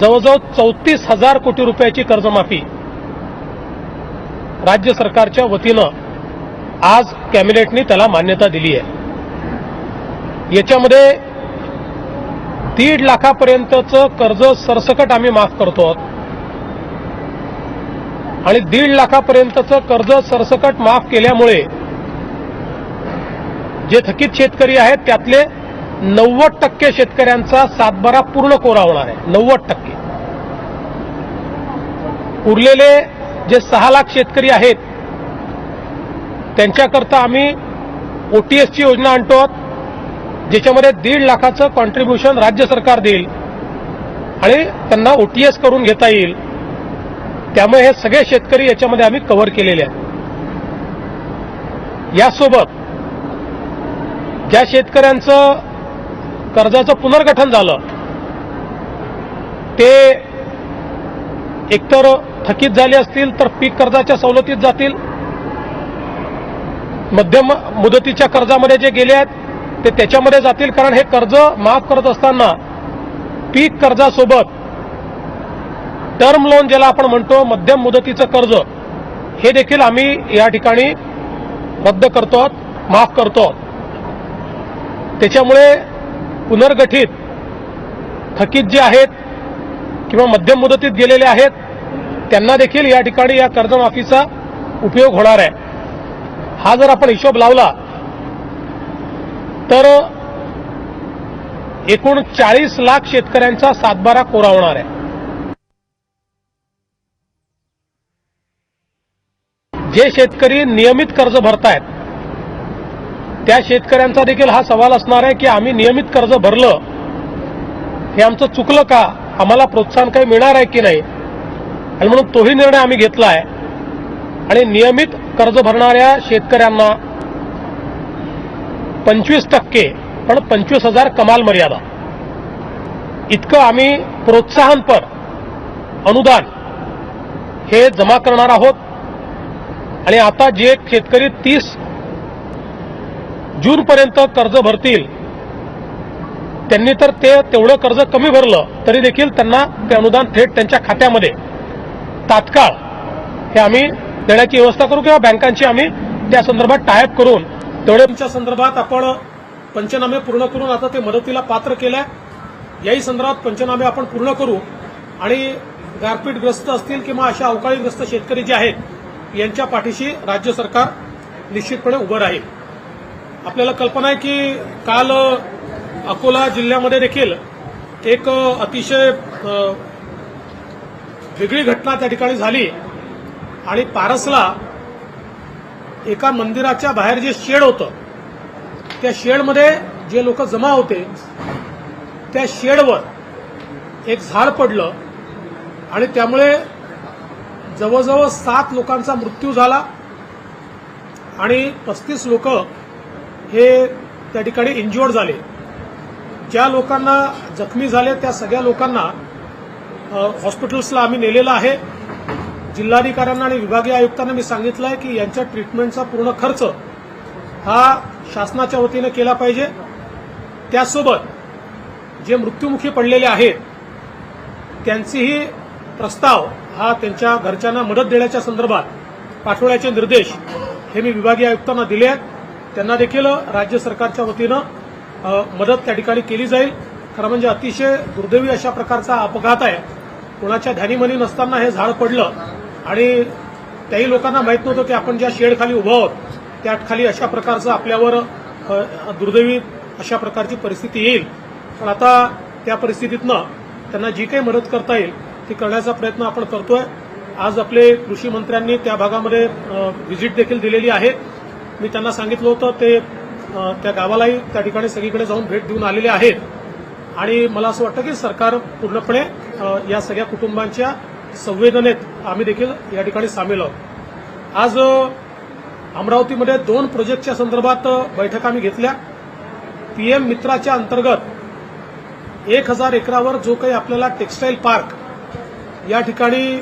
जवळजवळ चौतीस हजार कोटी रुपयाची कर्जमाफी राज्य सरकारच्या वतीनं आज कॅबिनेटनी त्याला मान्यता दिली आहे याच्यामध्ये दीड लाखापर्यंतचं कर्ज सरसकट आम्ही माफ करतो आहोत. आणि दीड लाखापर्यंतचं कर्ज सरसकट माफ केल्यामुळे जे थकीत शेतकरी आहेत त्यातले नव्वद टक्के शेतकऱ्यांचा सातबारा पूर्ण कोरा होणार आहे. नव्वद टक्के. उरलेले जे सहा लाख शेतकरी आहेत त्यांच्याकरता आम्ही ओटीएसची योजना आणतो आहोत, ज्याच्यामध्ये दीड लाखाचं कॉन्ट्रीब्युशन राज्य सरकार देईल आणि त्यांना ओटीएस करून घेता येईल. त्यामुळे हे सगळे शेतकरी याच्यामध्ये आम्ही कव्हर केलेले आहेत. यासोबत ज्या शेतकऱ्यांचं कर्जाचं पुनर्गठन झालं. ते एकतर थकीत झाले असतील तर पीक कर्जाच्या सवलतीत जातील. मध्यम मुदतीच्या कर्जामध्ये जे गेले आहेत ते त्याच्यामध्ये जातील कारण हे कर्ज माफ करत असताना पीक कर्जासोबत टर्म लोन ज्याला आपण म्हणतो मध्यम मुदतीचं कर्ज हे देखील आम्ही या ठिकाणी रद्द करतो आहोत माफ करतो आहोत. त्याच्यामुळे पुनर्गठित थकीत जे आहेत किंवा मध्यम मुदतीत गेलेले आहेत त्यांना देखील या ठिकाणी या कर्जमाफीचा उपयोग होणार आहे. हा जर आपण हिशोब लावला तर एकूण चाळीस लाख शेतकऱ्यांचा सातबारा कोरा होणार आहे. जे शेतकरी नियमित कर्ज भरतायत त्या शेतकऱ्यांचा देखील हा सवाल असणार आहे की आम्ही नियमित कर्ज भरलं हे आमचं चुकलं का? आम्हाला प्रोत्साहन काही मिळणार आहे की नाही? आणि म्हणून तोही निर्णय आम्ही घेतला आहे आणि नियमित कर्ज भरणाऱ्या शेतकऱ्यांना पंचवीस टक्के पण पंचवीस हजार कमाल मर्यादा. इतकं आम्ही प्रोत्साहनपर अनुदान हे जमा करणार आहोत. आणि आता जे शेतकरी तीस जूनपर्यंत कर्ज भरतील. त्यांनी तर ते तेवढं कर्ज कमी भरलं तरी देखील त्यांना ते अनुदान थेट त्यांच्या खात्यामध्ये. तात्काळ हे आम्ही देण्याची व्यवस्था करू किंवा बँकांची आम्ही त्या संदर्भात टायप करून तेवढ्या तुमच्या संदर्भात आपण पंचनामे पूर्ण करून आता ते मदतीला पात्र केल्या. याही संदर्भात पंचनामे आपण पूर्ण करू. आणि गारपीटग्रस्त असतील किंवा अशा अवकाळीग्रस्त शेतकरी जे आहेत यांच्या पाठीशी राज्य सरकार निश्चितपणे उभं राहील. आपल्याला कल्पना आहे की काल अकोला जिल्ह्यामध्ये देखील एक अतिशय वेगळी घटना त्या ठिकाणी झाली. आणि पारसला एका मंदिराच्या बाहेर जे शेड होतं त्या शेडमध्ये जे लोक जमा होते त्या शेडवर एक झाड पडलं आणि त्यामुळे जवळजवळ सात लोकांचा मृत्यू झाला आणि पस्तीस लोक हे त्या ठिकाणी इंज्युअर्ड झाले. ज्या लोकांना जखमी झाले त्या सगळ्या लोकांना हॉस्पिटल्सला आम्ही नेलेलं आहे. जिल्हाधिकाऱ्यांना आणि विभागीय आयुक्तांना मी सांगितलं आहे की यांच्या ट्रीटमेंटचा पूर्ण खर्च हा शासनाच्या वतीनं केला पाहिजे. त्यासोबत जे मृत्युमुखी पडलेले आहेत त्यांचीही प्रस्ताव हा त्यांच्या घरच्यांना मदत देण्याच्या संदर्भात पाठवण्याचे निर्देश हे मी विभागीय आयुक्तांना दिले आहेत. त्यांना देखील राज्य सरकारच्या वतीनं मदत त्या ठिकाणी केली जाईल. खरं म्हणजे अतिशय दुर्दैवी अशा प्रकारचा अपघात आहे. कोणाच्या ध्यानीमनी नसताना हे झाड पडलं. आणि त्याही लोकांना माहीत नव्हतं की आपण ज्या शेडखाली उभं आहोत त्या खाली अशा प्रकारचं आपल्यावर दुर्दैवी अशा प्रकारची परिस्थिती येईल. पण आता त्या परिस्थितीतनं त्यांना जी काही मदत करता येईल ती करण्याचा प्रयत्न आपण करतोय. आज आपले कृषी मंत्र्यांनी त्या भागामध्ये व्हिजिट देखील दिलेली आहे. मी त्यांना सांगितलं होतं ते त्या गावालाही त्या ठिकाणी सगळीकडे जाऊन भेट देऊन आलेले आहेत. आणि मला असं वाटतं की सरकार पूर्णपणे या सगळ्या कुटुंबांच्या संवेदनेत आम्ही देखील या ठिकाणी सामील आहोत. आज अमरावतीमध्ये दोन प्रोजेक्टच्या संदर्भात बैठका आम्ही घेतल्या. पीएम मित्राच्या अंतर्गत एक हजार एकरावर जो काही आपल्याला टेक्स्टाईल पार्क या ठिकाणी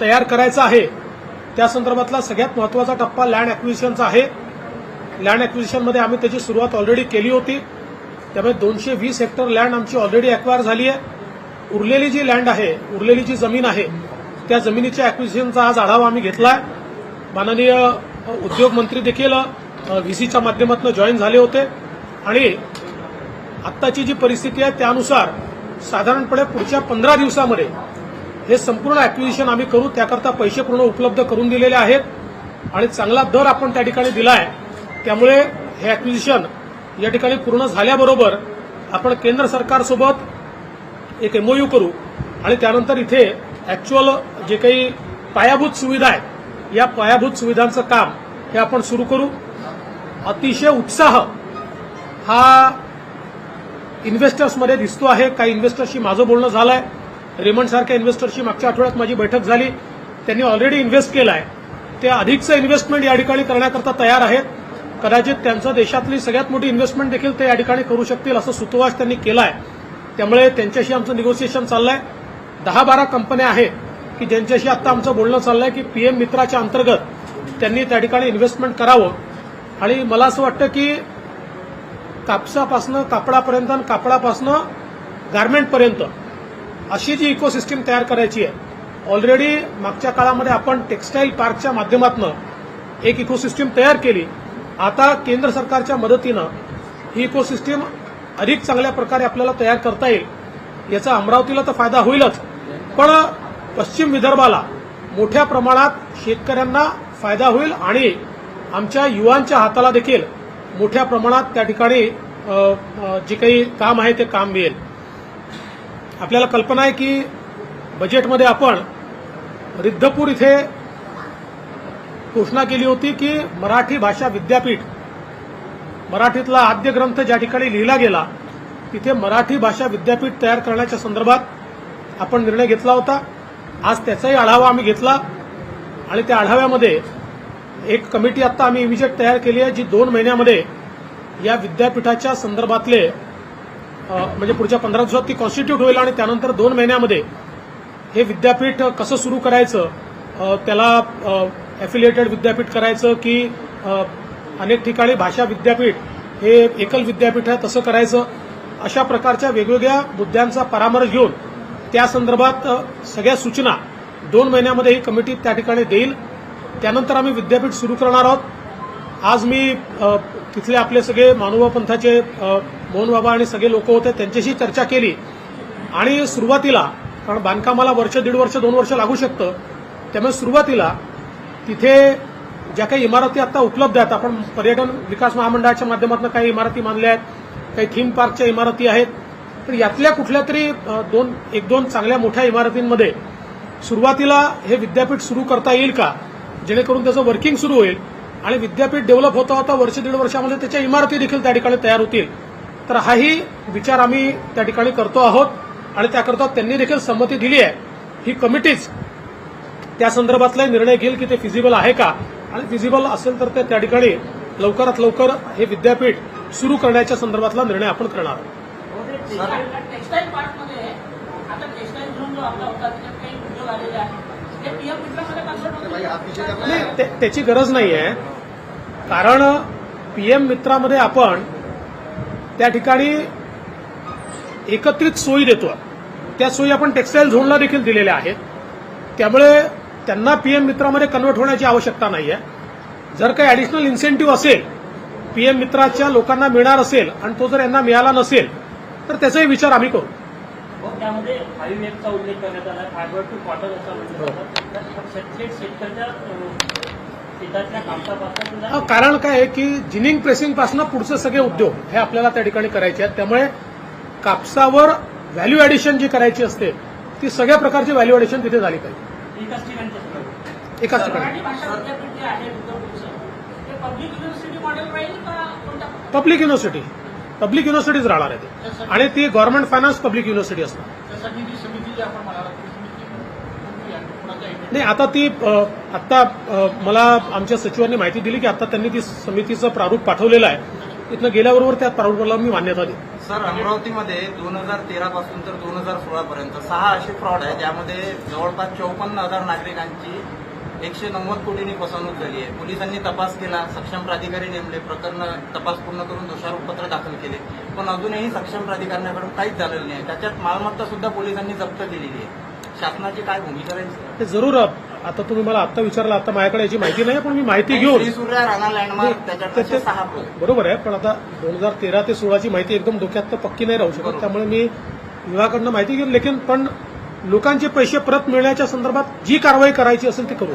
तयार करायचा आहे त्या संदर्भातला सगळ्यात महत्त्वाचा टप्पा लँड अक्विजिशनचा आहे. लँड अक्विजिशनमध्ये आम्ही त्याची सुरुवात ऑलरेडी केली होती. त्यामुळे दोनशे वीस हेक्टर लँड आमची ऑलरेडी अॅक्वायर झाली आहे. उरलेली जी लँड आहे उरलेली जी जमीन आहे त्या जमिनीच्या अॅक्विजिशनचा आज आढावा आम्ही घेतलाय. माननीय उद्योगमंत्री देखील व्हीसीच्या माध्यमातून जॉईन झाले होते. आणि आत्ताची जी परिस्थिती आहे त्यानुसार साधारणपणे पुढच्या पंधरा दिवसामध्ये हे संपूर्ण अॅक्विजिशन आम्ही करू त्याकरता पैसे पूर्ण उपलब्ध करून दिलेले आहेत. आणि चांगला दर आपण त्या ठिकाणी दिला आहे त्यामुळे हे अॅक्विजिशन या ठिकाणी पूर्ण झाल्याबरोबर आपण केंद्र सरकारसोबत एक एमओयू करू. आणि त्यानंतर इथे ॲक्च्युअल जे काही पायाभूत सुविधा आहेत या पायाभूत सुविधांचं काम हे आपण सुरू करू. अतिशय उत्साह हा इन्व्हेस्टर्समध्ये दिसतो आहे. काही इन्व्हेस्टर्सशी माझं बोलणं झालं आहे रेमंड सारख्या इन्व्हेस्टरशी मागच्या आठवड्यात माझी बैठक झाली. त्यांनी ऑलरेडी इन्व्हेस्ट केलं आहे ते अधिकचं इन्व्हेस्टमेंट या ठिकाणी करण्याकरता तयार आहेत. कदाचित त्यांचं देशातली सगळ्यात मोठी इन्व्हेस्टमेंट देखील ते या ठिकाणी करू शकतील असं सुतोवाच त्यांनी केला आहे त्यामुळे त्यांच्याशी आमचं निगोसिएशन चाललंय. दहा बारा कंपन्या आहेत की ज्यांच्याशी आता आमचं बोलणं चाललंय की पीएम मित्राच्या अंतर्गत त्यांनी त्या ठिकाणी इन्व्हेस्टमेंट करावं. आणि मला असं वाटतं की कापसापासनं कापडापर्यंत आणि कापडापासनं गारमेंटपर्यंत अशी जी इकोसिस्टीम तयार करायची आहे ऑलरेडी मागच्या काळामध्ये आपण टेक्स्टाईल पार्कच्या माध्यमातून एक इकोसिस्टीम तयार केली. आता केंद्र सरकारच्या मदतीनं ही इकोसिस्टीम अधिक चांगल्या प्रकारे आपल्याला तयार करता येईल. याचा अमरावतीला तर फायदा होईलच. पण पश्चिम विदर्भाला मोठ्या प्रमाणात शेतकऱ्यांना फायदा होईल आणि आमच्या युवांच्या हाताला देखील मोठ्या प्रमाणात त्या ठिकाणी जे काही काम आहे ते काम मिळेल. आपल्याला कल्पना आहे की बजेटमध्ये आपण रिद्धपूर इथे घोषणा केली होती की मराठी भाषा विद्यापीठ मराठीतला आद्य ग्रंथ ज्या ठिकाणी लिहिला गेला तिथे मराठी भाषा विद्यापीठ तयार करण्याच्या संदर्भात आपण निर्णय घेतला होता. आज त्याचाही आढावा आम्ही घेतला आणि त्या आढाव्यामध्ये एक कमिटी आता आम्ही इमिजिएट तयार केली आहे जी दोन महिन्यामध्ये या विद्यापीठाच्या संदर्भातले म्हणजे पुढच्या पंधरा दिवसात ती कॉन्स्टिट्यूट होईल आणि त्यानंतर दोन महिन्यामध्ये हे विद्यापीठ कसं सुरू करायचं त्याला ॲफिलिएटेड विद्यापीठ करायचं की अनेक ठिकाणी भाषा विद्यापीठ हे एकल विद्यापीठ आहे तसं करायचं. अशा प्रकारच्या वेगवेगळ्या मुद्द्यांचा परामर्श घेऊन त्या संदर्भात सगळ्या सूचना दोन महिन्यामध्ये ही कमिटी त्या ठिकाणी देईल. त्यानंतर आम्ही विद्यापीठ सुरू करणार आहोत. आज मी तिथले आपले सगळे मानवपंथाचे पंथाचे मोहन बाबा आणि सगळे लोक होते त्यांच्याशी चर्चा केली. आणि सुरुवातीला कारण बांधकामाला वर्ष दीड वर्ष दोन वर्ष लागू शकतं त्यामुळे सुरुवातीला तिथे ज्या काही इमारती आता उपलब्ध आहेत आपण पर्यटन विकास महामंडळाच्या माध्यमातून काही इमारती मानल्या आहेत काही थीम पार्कच्या इमारती आहेत तर यातल्या कुठल्या तरी दोन एक दोन चांगल्या मोठ्या इमारतींमध्ये सुरुवातीला हे विद्यापीठ सुरू करता येईल का? जेणेकरून त्याचं वर्किंग सुरू होईल. आणि विद्यापीठ डेव्हलप होता होता वर्ष दीड वर्षामध्ये त्याच्या इमारती देखील त्या ठिकाणी तयार होतील. तर हाही विचार आम्ही त्या ठिकाणी करतो आहोत आणि त्याकरता त्यांनी देखील संमती दिली आहे. ही कमिटीच त्या संदर्भातला निर्णय घेईल की ते फिजिबल आहे का? आणि फिजिबल असेल तर ते त्या ठिकाणी लवकरात लवकर हे विद्यापीठ सुरू करण्याच्या संदर्भातला निर्णय आपण करणार आहोत. नाही त्याची गरज नाही आहे कारण पीएम मित्रामध्ये आपण त्या ठिकाणी एकत्रित सोयी देतो. त्या सोयी आपण टेक्स्टाईल झोनला देखील दिलेल्या आहेत. त्यामुळे त्यांना पीएम मित्रामध्ये कन्वर्ट होण्याची आवश्यकता नाही आहे जर काही ऍडिशनल इन्सेंटिव्ह असेल पीएम मित्राच्या लोकांना मिळणार असेल आणि तो जर यांना मिळाला नसेल तर त्याचाही विचार आम्ही करू. त्यामध्ये फाईव्ह एफचा उल्लेख करण्यात आला फायबर टू कॉटन असा शेतकऱ्याच्या कारण काय आहे की जिनिंग प्रेसिंगपासून पुढचे सगळे उद्योग हे आपल्याला त्या ठिकाणी करायचे आहेत. त्यामुळे कापसावर व्हॅल्यू ऍडिशन जी करायची असते ती सगळ्या प्रकारची व्हॅल्यू ऍडिशन तिथे झाली पाहिजे. एकाच ठिकाणी public university public university public universities राहणार आहे ते आणि ती गव्हर्नमेंट फायनान्स पब्लिक युनिव्हर्सिटी असणार त्यासाठी जी समिती जी आपण म्हणाला ती समिती कोणाच्या नाही आता ती आता मला आमच्या सचिवांनी माहिती दिली की आता त्यांनी ती समितीचं प्रारूप पाठवलेलं आहे. तिथनं गेल्याबरोबर त्या प्रारूपाला मी मान्यता दिली सर अमरावतीमध्ये दोन हजार तेरा पासून तर दोन हजार सोळा पर्यंत सहा असे फ्रॉड आहे त्यामध्ये जवळपास चौपन्न हजार नागरिकांची एकशे नव्वद कोटींनी फसवणूक झाली आहे. पोलिसांनी तपास केला सक्षम प्राधिकारी नेमले प्रकरण तपास पूर्ण करून दोषारोपपत्र दाखल केले. पण अजूनही सक्षम प्राधिकरणाकडून काहीच झालेलं नाही. त्याच्यात मालमत्ता सुद्धा पोलिसांनी जप्त केलेली आहे. शासनाची काय भूमिका राहील ते जरूर आता तुम्ही मला आत्ता विचारलं आता माझ्याकडे याची माहिती नाही पण मी माहिती घेऊन सूर्या राणा लँडमार्क सहा. बरोबर आहे पण आता दोन हजार तेरा ते सोळाची माहिती एकदम डोक्यात तर पक्की नाही राहू शकत. त्यामुळे मी विभागाकडनं माहिती घेऊन लेकिन पण लोकांचे पैसे परत मिळण्याच्या संदर्भात जी कारवाई करायची असेल ती करू.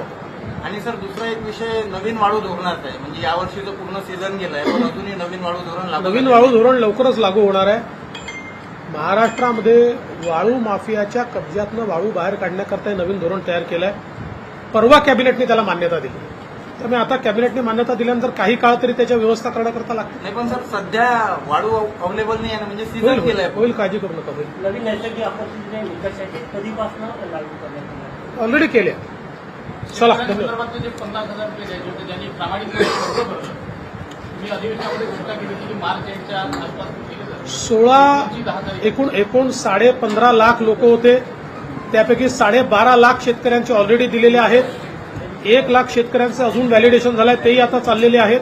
आणि सर दुसरा एक विषय नवीन वाळू धोरणाचा आहे म्हणजे यावर्षीचं पूर्ण सीझन गेलाय पण अजूनही नवीन वाळू धोरण लागू नवीन वाळू धोरण लवकरच लागू होणार आहे महाराष्ट्रामध्ये वाळू माफियाच्या कब्जातनं वाळू बाहेर काढण्याकरता हे नवीन धोरण तयार केलं आहे परवा कॅबिनेटने त्याला मान्यता दिली. त्यामुळे आता कॅबिनेटने मान्यता दिल्यानंतर काही काळ तरी त्याच्या व्यवस्था करण्याकरता लागते. नाही पण सर सध्या वाळू अवेलेबल नाही आहे ना म्हणजे होईल सीझन होईल. गेलाय होईल, काळजी करू नका होईल. नवीन नैसर्गिक निकष कधीपासून लागू करण्यात ऑलरेडी केले. चला धन्यवाद. संदर्भातले जे पन्नास हजार रुपये द्यायचे होते त्यांनी प्रामाणिकपणे अर्ज भरला तुम्ही अधिवेशनामध्ये घोषणा केली होती की मार्च एंडच्या आसपास केलं. सोळा एकूण एकूण साडे पंधरा लाख लोक होते. त्यापैकी साडे बारा लाख शेतकऱ्यांचे ऑलरेडी दिलेले आहेत. एक लाख शेतकऱ्यांचं अजून व्हॅलिडेशन झालंय तेही आता चाललेले आहेत.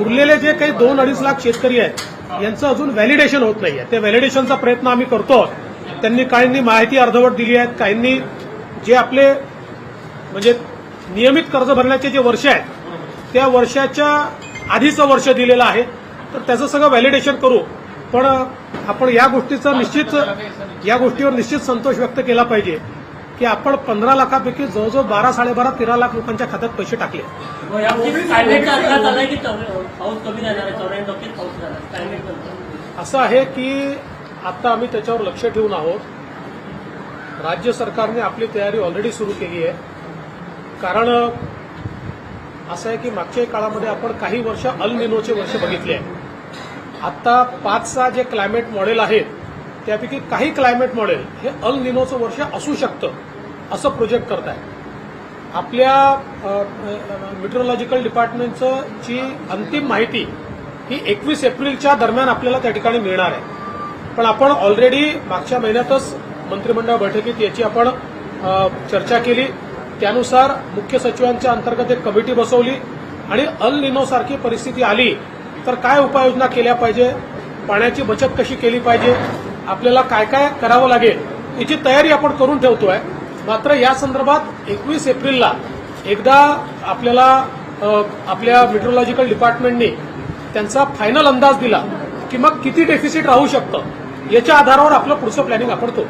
उरलेले जे काही दोन अडीच लाख शेतकरी आहेत यांचं अजून व्हॅलिडेशन होत नाहीये. त्या व्हॅलिडेशनचा प्रयत्न आम्ही करतो. त्यांनी काहींनी माहिती अर्धवट दिली आहेत काहींनी जे आपले म्हणजे नियमित कर्ज भरण्याचे जे वर्ष आहेत त्या वर्षाच्या आधीचं वर्ष दिलेलं आहे. तर त्याचं सगळं व्हॅलिडेशन करू. पण आपण या गोष्टीचा निश्चित या गोष्टीवर निश्चित संतोष व्यक्त केला पाहिजे की आपण पंधरा लाखापैकी जवळजवळ बारा साडेबारा तेरा लाख लोकांच्या खात्यात पैसे टाकले. असं आहे की आता आम्ही त्याच्यावर लक्ष ठेवून आहोत. राज्य सरकारने आपली तयारी ऑलरेडी सुरू केली आहे. कारण असं आहे की मागच्या काळामध्ये आपण काही वर्ष अल निनोचे वर्ष बघितले आहे. आता पाच सहा जे क्लायमेट मॉडेल आहेत त्यापैकी काही क्लायमेट मॉडेल हे अल निनोचं वर्ष असू शकतं असं प्रोजेक्ट करत आहे आपल्या मेट्रोलॉजिकल डिपार्टमेंटचं जी अंतिम माहिती ही एकवीस एप्रिलच्या दरम्यान आपल्याला त्या ठिकाणी मिळणार आहे. पण आपण ऑलरेडी मागच्या महिन्यातच मंत्रिमंडळ बैठकीत याची आपण चर्चा केली. त्यानुसार मुख्य सचिवांच्या अंतर्गत एक कमिटी बसवली आणि अल निनोसारखी परिस्थिती आली तर काय उपाययोजना केल्या पाहिजे? पाण्याची बचत कशी केली पाहिजे? आपल्याला काय काय करावं लागेल? याची तयारी आपण करून ठेवतोय. मात्र या संदर्भात एकवीस एप्रिलला एकदा आपल्याला आपल्या मेट्रोलॉजिकल डिपार्टमेंटने त्यांचा फायनल अंदाज दिला की मग किती डेफिसिट राहू शकतं याच्या आधारावर आपलं पुढचं प्लॅनिंग आपण करू.